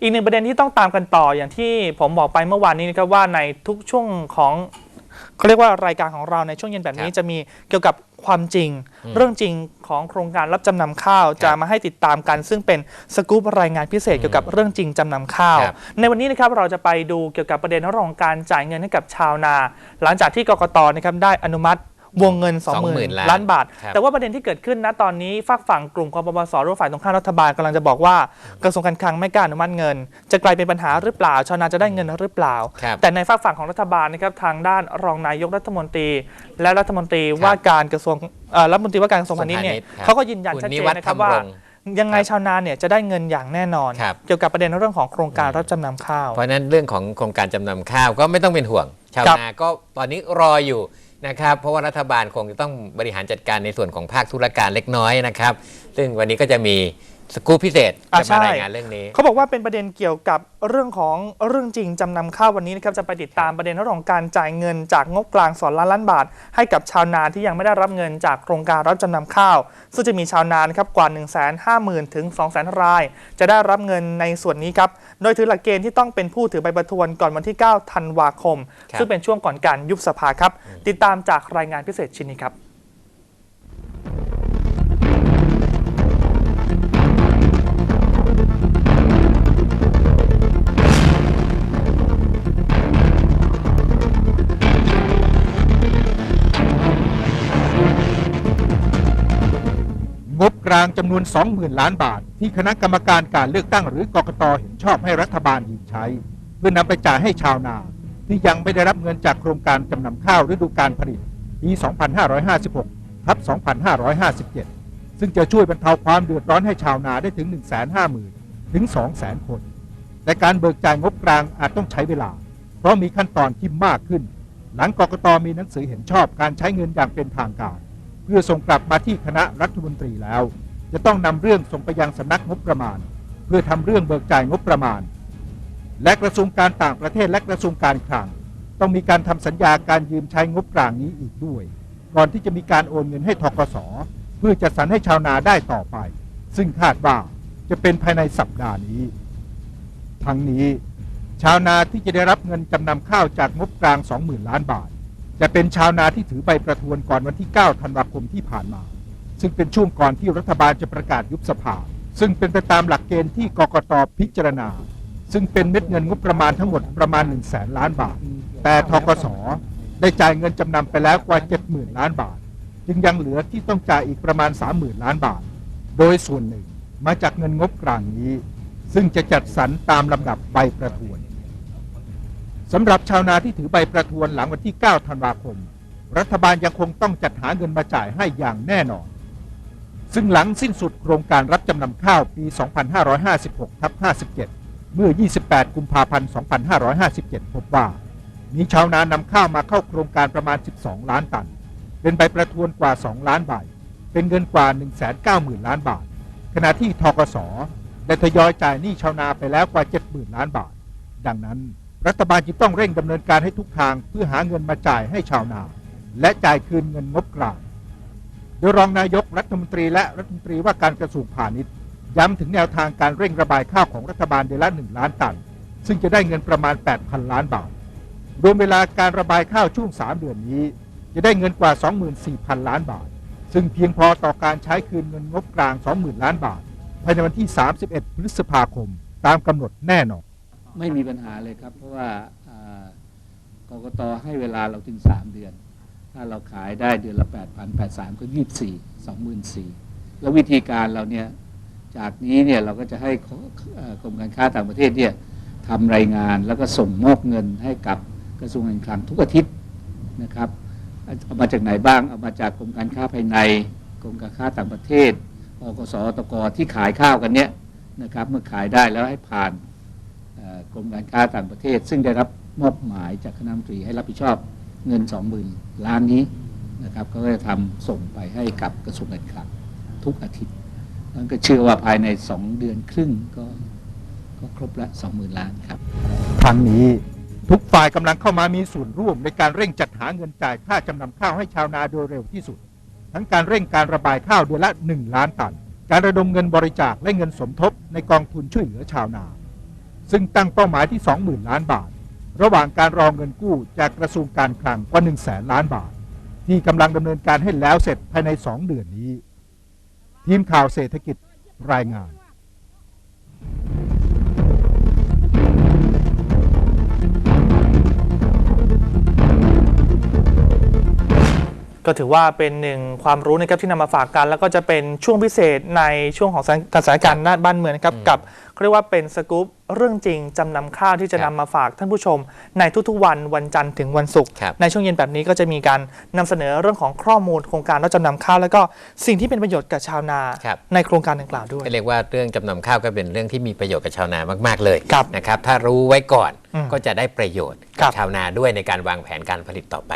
อีกหนึ่งประเด็นที่ต้องตามกันต่ออย่างที่ผมบอกไปเมื่อวานนี้นะครับว่าในทุกช่วงของเขาเรียกว่ารายการของเราในช่วงเย็นแบบนี้ครับจะมีเกี่ยวกับความจริง เรื่องจริงของโครงการรับจำนำข้าวจะมาให้ติดตามกัน ซึ่งเป็นสกู๊ปรายงานพิเศษเกี่ยวกับเรื่องจริงจำนำข้าวครับในวันนี้นะครับเราจะไปดูเกี่ยวกับประเด็นเรื่องของการจ่ายเงินให้กับชาวนา หลังจากที่กกตนะครับได้อนุมัติ วงเงิน 20,000 20,000ล้านบาท ครับแต่ว่าประเด็นที่เกิดขึ้นณตอนนี้ฝากฝั่งกลุ่มกปปสหรือฝ่ายตรงข้ามรัฐบาลกำลังจะบอกว่ากระทรวงการคลังไม่กล้าอนุมัติเงิน จะกลายเป็นปัญหาหรือเปล่าชาวนาจะได้เงินหรือเปล่า ครับแต่ในฝากฝั่งของรัฐบาลนะครับทางด้านรองนายกรัฐมนตรี และรัฐมนตรีว่าการกระทรวงเอ่อรัฐมนตรีว่าการกระทรวงพาณิชย์เนี่ยครับ เขาก็ยืนยันคุณชัดเจนินวัฒน์นะครับธรรมว่า รงค์ยังไงครับชาวนาเนี่ยจะได้เงินอย่างแน่นอน ครับ เกี่ยวกับประเด็นเรื่องของโครงการรับจำนำข้าว เพราะฉะนั้นเรื่องของโครงการจำนำข้าวก็ไม่ต้องเป็นห่วง ชาวครับ นาก็ตอนนี้รออยู่ นะครับ เพราะว่ารัฐบาลคงจะต้องบริหารจัดการในส่วนของภาคธุรการเล็กน้อยนะครับ ซึ่งวันนี้ก็จะมี สกู๊ปพิเศษอะจะใช่ มารายงานเรื่องนี้ เขาบอกว่าเป็นประเด็นเกี่ยวกับเรื่องของเรื่องจริงจำนำข้าววันนี้นะครับจะไปติดตามประเด็นเรื่องของการจ่ายเงินจากงบกลางสอนล้านล้านบาท ให้กับชาวนาที่ยังไม่ได้รับเงินจากโครงการรับจำนำข้าว ซึ่งจะมีชาวนานะครับกว่า 1 5 0 0 0 0 ถึง 2 0 0 0 0ราย จะได้รับเงินในส่วนนี้ครับโดยถือหลักเกณฑ์ที่ต้องเป็นผู้ถือใบประทวนก่อนวันที่ 9 ธันวาคม ครับ ซึ่งเป็นช่วงก่อนการยุบสภาครับติดตามจากรายงานพิเศษชิ้นนี้ครับ ลางจำนวน 20,000 ล้านบาท ที่คณะกรรมการการเลือกตั้งหรือกกตเห็นชอบให้รัฐบาลยืมใช้ เพื่อนำไปจ่ายให้ชาวนา ที่ยังไม่ได้รับเงินจากโครงการจำนำข้าวฤดูการผลิตปี 2556ทับ2557 ซึ่งจะช่วยบรรเทาความเดือดร้อนให้ชาวนาได้ถึง 150,000 ถึง 200,000 คน แต่การเบิกจ่ายงบกลางอาจต้องใช้เวลา เพราะมีขั้นตอนที่มากขึ้น หลังกกตมีหนังสือเห็นชอบการใช้เงินอย่างเป็นทางการ พื่อส่งกลับมาที่คณะรัฐมนตรีแล้ว จะต้องนำเรื่องส่งไปยังสำนักงบประมาณ เพื่อทำเรื่องเบิกจ่ายงบประมาณ และกระทรวงการต่างประเทศและกระทรวงการคลัง ต้องมีการทำสัญญาการยืมใช้งบกลางนี้อีกด้วย ก่อนที่จะมีการโอนเงินให้ทกสเพื่อจัดสรรให้ชาวนาได้ต่อไป ซึ่งคาดว่าจะเป็นภายในสัปดาห์นี้ ทั้งนี้ ชาวนาที่จะได้รับเงินจำนำข้าวจากงบกลาง 20,000 ล้านบาท จะเป็นชาวนาที่ถือใบประทวนก่อนวันที่ 9 ธันวาคมที่ผ่านมา ซึ่งเป็นช่วงก่อนที่รัฐบาลจะประกาศยุบสภา ซึ่งเป็นไปตามหลักเกณฑ์ที่กกตพิจารณา ซึ่งเป็นเม็ดเงินงบประมาณทั้งหมดประมาณ 1 0 0 0 0แสนล้านบาท แต่ทกสได้จ่ายเงินจำนำไปแล้วกว่า 70,000 ล้านบาท จึงยังเหลือที่ต้องจ่ายอีกประมาณ 30,000 ล้านบาท โดยส่วนหนึ่งมาจากเงินงบกลางนี้ ซึ่งจะจัดสรรตามลำดับใบประทวน สำหรับชาวนาที่ถือใบประทวนหลังวันที่ 9 ธันวาคม รัฐบาลยังคงต้องจัดหาเงินมาจ่ายให้อย่างแน่นอน ซึ่งหลังสิ้นสุดโครงการรับจำนำข้าวปี 2556ทับ57 เมื่อ 28 กุมภาพันธ์ 2557 พบว่า มีชาวนานำข้าวมาเข้าโครงการประมาณ 12 ล้านตัน เป็นใบประทวนกว่า 2 ล้านใบ เป็นเงินกว่า 190,000 ล้านบาท ขณะที่ทกสได้ทยอยจ่ายหนี้ชาวนาไปแล้วกว่า 70,000 ล้านบาท ดังนั้น รัฐบาลจึงต้องเร่งดำเนินการให้ทุกทางเพื่อหาเงินมาจ่ายให้ชาวนา และจ่ายคืนเงินงบกลางโดยรองนายกรัฐมนตรีและรัฐมนตรีว่าการกระทรวงพาณิชย์ย้ำถึงแนวทางการเร่งระบายข้าวของรัฐบาลเดือนละ1ล้านตัน ซึ่งจะได้เงินประมาณ 8,000 ล้านบาท รวมเวลาการระบายข้าวช่วง 3 เดือนนี้ จะได้เงินกว่า 24,000 ล้านบาท ซึ่งเพียงพอต่อการใช้คืนเงินงบกลาง 20,000 ล้านบาท ภายในวันที่ 31 พฤษภาคม ตามกำหนดแน่นอน ไม่มีปัญหาเลยครับ เพราะว่าอ่ากกตให้เวลาเราถึง 3 เดือน ถ้าเราขายได้เดือนละ8,000 83 ก็ 24 24,000แล้ววิธีการเราเนี่ยจากนี้เนี่ยเราก็จะให้กรมการค้าต่างประเทศเนี่ยทำรายงานแล้วก็ส่งมอบเงินให้กับกระทรวงการคลังทุกอาทิตย์นะครับเอามาจากไหนบ้างเอามาจากกรมการค้าภายในกรมการค้าต่างประเทศอกสตกที่ขายข้าวกันเนี่ยนะครับเมื่อขายได้แล้วให้ผ่าน กรมการค้าต่างประเทศ ซึ่งได้รับมอบหมายจากคณะมนตรีให้รับผิดชอบเงิน 20,000 ล้านนี้นะครับก็จะทำส่งไปให้กับกระทรวงการคลังทุกอาทิตย์นั้นก็เชื่อว่าภายใน 2 เดือนครึ่งก็ก็ครบละ 20,000 ล้านครับครั้งนี้ทุกฝ่ายกำลังเข้ามามีส่วนร่วมในการเร่งจัดหาเงินจ่ายค่าจำนำข้าวให้ชาวนาโดยเร็วที่สุด ทั้งการเร่งการระบายข้าวเดือนละ 1 ล้านตัน การระดมเงินบริจาคและเงินสมทบในกองทุนช่วยเหลือชาวนา ซึ่งตั้งเป้าหมายที่ 20,000 ล้านบาท ระหว่างการรองเงินกู้จากกระทรวงการคลังกว่า 1 0 0 0 0แสนล้านบาท ที่กำลังดำเนินการให้แล้วเสร็จภายใน 2 เดือนนี้ ทีมข่าวเศรษฐกิจรายงาน ก็ถือว่าเป็นหนึ่งความรู้นะครับที่นำมาฝากกัน แล้วก็จะเป็นช่วงพิเศษในช่วงของสถานสถานการณ์ด้านบ้านเมืองนะครับกับเขาเรียกว่าเป็นสกู๊ปเรื่องจริงจำนำข้าวที่จะครันำบมาฝากท่านผู้ชม ในทุกๆวันวันจันทร์ถึงวันศุกร์ครับในช่วงเย็นแบบนี้ก็จะมีการนำเสนอเรื่องของข้อมูลโครงการรับจำนำข้าว แล้วก็สิ่งที่เป็นประโยชน์กับชาวนาครับในโครงการดังกล่าวด้วยก็เรียกว่าเรื่องจำนำข้าวก็เป็นเรื่องที่มีประโยชน์กับชาวนามาก ๆเลยครับนะครับถ้ารู้ไว้ก่อนอืมก็จะได้ประโยชน์ครักับบชาวนาด้วยในการวางแผนการผลิตต่อไป